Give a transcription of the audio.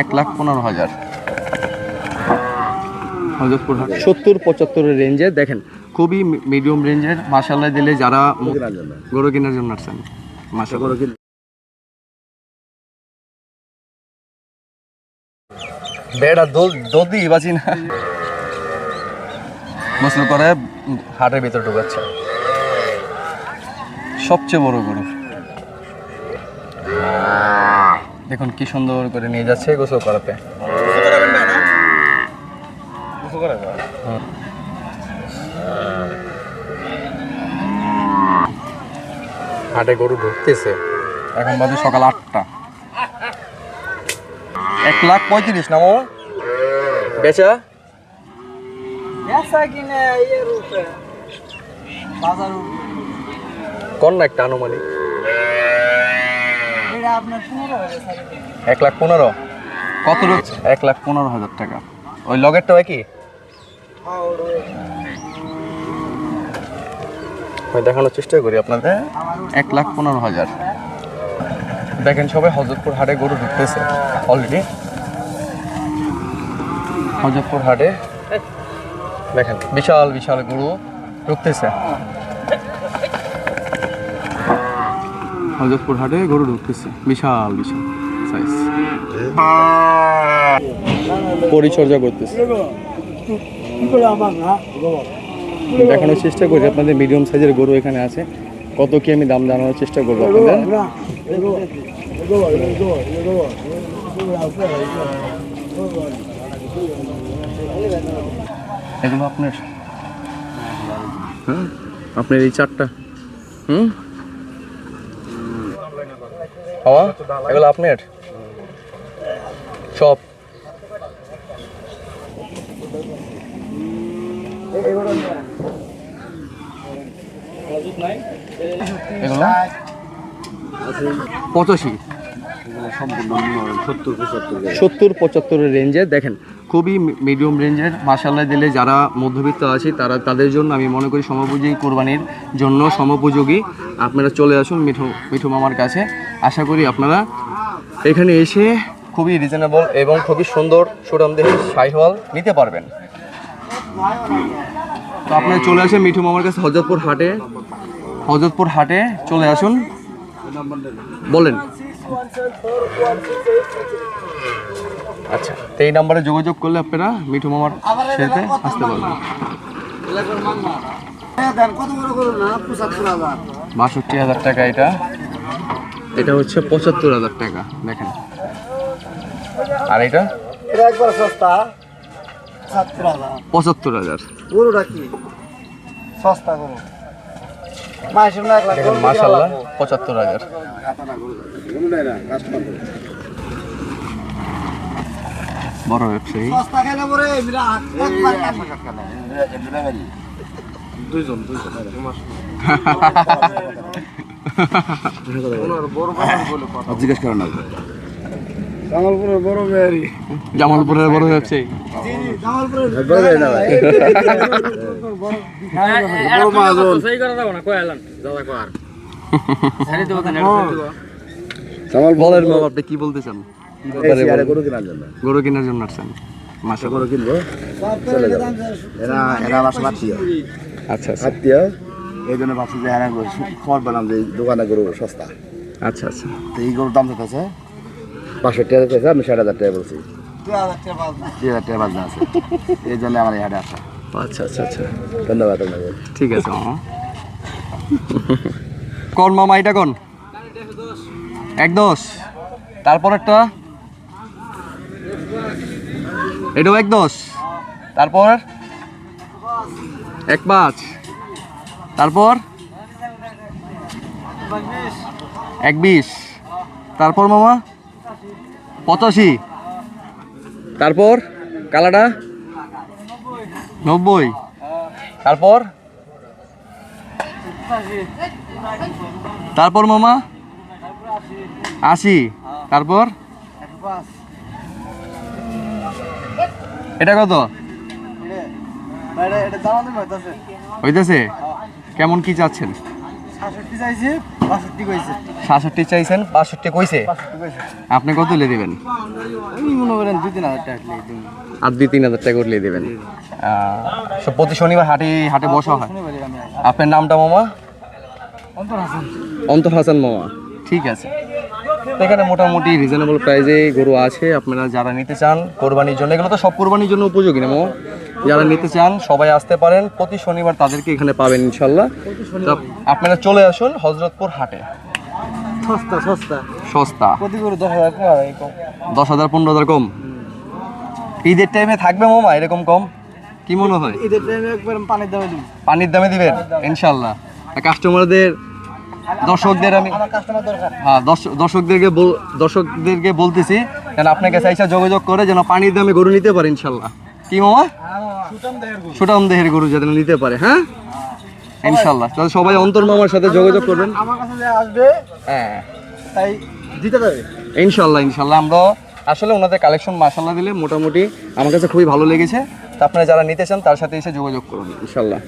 এক লাখ পনেরো হাজার। হজরতপুর হাট। সত্তর পঁচাত্তরের রেঞ্জে দেখেন খুবই মিডিয়াম রেঞ্জের মাসাল্লাহ দিলে যারা গরু কেনার জন্য আসছেন বেড়া দদি বাঁচি না। গোসল করে হাটের ভিতরে ঢুকাচ্ছে। সবচেয়ে বড় গরু। দেখুন কি সুন্দর করে নিয়ে যাচ্ছে গোসল করাতে। হাটে গরু ঢুকতেছে। এখন বাজে সকাল আটটা। এক লাখ পঁয়ত্রিশ না মামা? বেচা? কোন একটা আনুমানিক। এক লাখ পনেরো? কত রয়েছে এক লাখ পনেরো হাজার টাকা। ওই লগেরটা কি? হ্যাঁ আমি দেখানোর চেষ্টা করি আপনাদের। এক লাখ পনেরো হাজার। দেখেন সবাই হজরতপুর হাটে গরু ঢুকতেছে অলরেডি হজরতপুর হাটে। দেখেন বিশাল বিশাল গরু ঢুকতেছে। হজরতপুর হাটে গরু ঢুকতেছে। বিশাল বিশাল সাইজ পরিচর্যা করতেছে। দেখানোর চেষ্টা করি, আপনাদের মিডিয়াম সাইজের গরু এখানে আছে। কত কি আমি দাম জানানোর চেষ্টা করব আপনাদের? এগুলো আপনার হ্যাঁ? আপনার এই চারটা, হুম? হাওয়া? এগুলো আপনার? সব। পঁচাশি। সত্তর পঁচাত্তরের রেঞ্জে দেখেন। খুবই মিডিয়াম রেঞ্জের মাসাল্লাহ দিলে যারা মধ্যবিত্ত আছে, তারা, তাদের জন্য আমি মনে করি সমপোযোগী কোরবানির জন্য সমপোযোগী। আপনারা চলে আসুন মিঠু মিঠু মামার কাছে। আশা করি আপনারা এখানে এসে খুবই রিজনেবল এবং খুবই সুন্দর সুরামদেহী শাহিওয়াল নিতে পারবেন। তো আপনারা চলে আসেন মিঠু মামার কাছে, হজরতপুর হাটে। হজরতপুর হাটে চলে আসুন। বলেন। আচ্ছা তো এই নাম্বারে যোগাযোগ করলে আপনারা মিঠু মামার সাথে আসতে পারবেন। বাষট্টি হাজার টাকা এটা। এটা হচ্ছে পঁচাত্তর হাজার টাকা দেখেন। আর এটা? একবার সস্তা। পঁচাত্তর হাজার। গরুটা কি? সস্তা গরু। মাসের পঁচাত্তর হাজার বড় ব্যবসায়ী। জিজ্ঞেস করেন না। জামালপুরের বড় মেয়ারি জামালপুরের বড় ব্যবসায়ী। জামালপুরের বড় মাহাজন সেই করে না কয়ালান দাদা কয়ার ছাড়ি দেবো কেন বলেন বাবা আপনি কি বলতে চান গরু কেনার জন্য। গরু কেনার জন্য আসছেন। মাসে গরু কিনবো? এরা এরা আমার সব আত্মীয় আচ্ছা আচ্ছা। আত্মীয় এই জন্য ভাবছি যে এরা খবর পেলাম যে এই দোকানে গরু সস্তা। আচ্ছা আচ্ছা। তো এই গরুর দাম চাইতেছে বাষট্টি হাজার চাইছে আমি ষাট হাজার টাকা বলছি। দুই হাজার টাকা পাঁচ না দুই হাজার টাকা বাজনা আছে। এই জন্য আমার এই আসা। আচ্ছা আচ্ছা আচ্ছা। ধন্যবাদ ঠিক আছে মামা। কোন মামা, এটা কোন? এক দশ। তারপর একটা এটাও এক দশ। তারপর? এক পাঁচ। তারপর? এক বিশ। তারপর মামা? পঁচাশি। তারপর? কালাটা নব্বই। তারপর? তারপর মামা? আশি। তারপর? এটা কত? হইতাছে? কেমন কি চাচ্ছেন? সাতষট্টি চাইছেন, বাষট্টি কইছে। আপনি কত লে দিবেন? মনে করেন আর দুই, তিন হাজার টাকা করলে দেবেন। প্রতি শনিবার হাটে হাটে বসা হয়। আপনার নামটা মামা? অন্তর হাসান। অন্তর হাসান মামা। ঠিক আছে। এখানে মোটামুটি রিজনেবল প্রাইসে গরু আছে। আপনারা যারা নিতে চান কোরবানির জন্য এগুলো তো সব কোরবানির জন্য উপযোগী না মামা? যারা নিতে চান সবাই আসতে পারেন। প্রতি শনিবার তাদেরকে এখানে পাবেন ইনশাল্লাহ। আপনারা চলে আসুন হজরতপুর হাটে। সস্তা সস্তা। সস্তা। প্রতি দশ হাজার দশ হাজার পনেরো হাজার কম? ঈদের টাইমে থাকবে মামা এরকম কম? কি মনে হয়? ঈদের টাইমে একবার পানির দামে দিই পানির দামে দিবেন? ইনশাল্লাহ কাস্টমারদের দর্শকদের আমি হ্যাঁ দর্শকদেরকে দর্শকদেরকে বলতেছি যেন আপনাকে চাইসা যোগাযোগ করে যেন পানির দামে গরু নিতে পারে ইনশাল্লাহ কি মামা? সুটাম দেহের গরু যেন নিতে পারে হ্যাঁ? ইনশাল্লাহ তাহলে সবাই অন্তর মামার সাথে যোগাযোগ করবেন। আমার কাছে আসবে হ্যাঁ। তাই দিতে যাবে ইনশাল্লাহ ইনশাল্লাহ আমরা আসলে ওনাদের কালেকশন মাসাল্লাহ দিলে মোটামুটি আমার কাছে খুবই ভালো লেগেছে। আপনারা যারা নিতে চান তার সাথে এসে যোগাযোগ করুন ইনশাল্লাহ।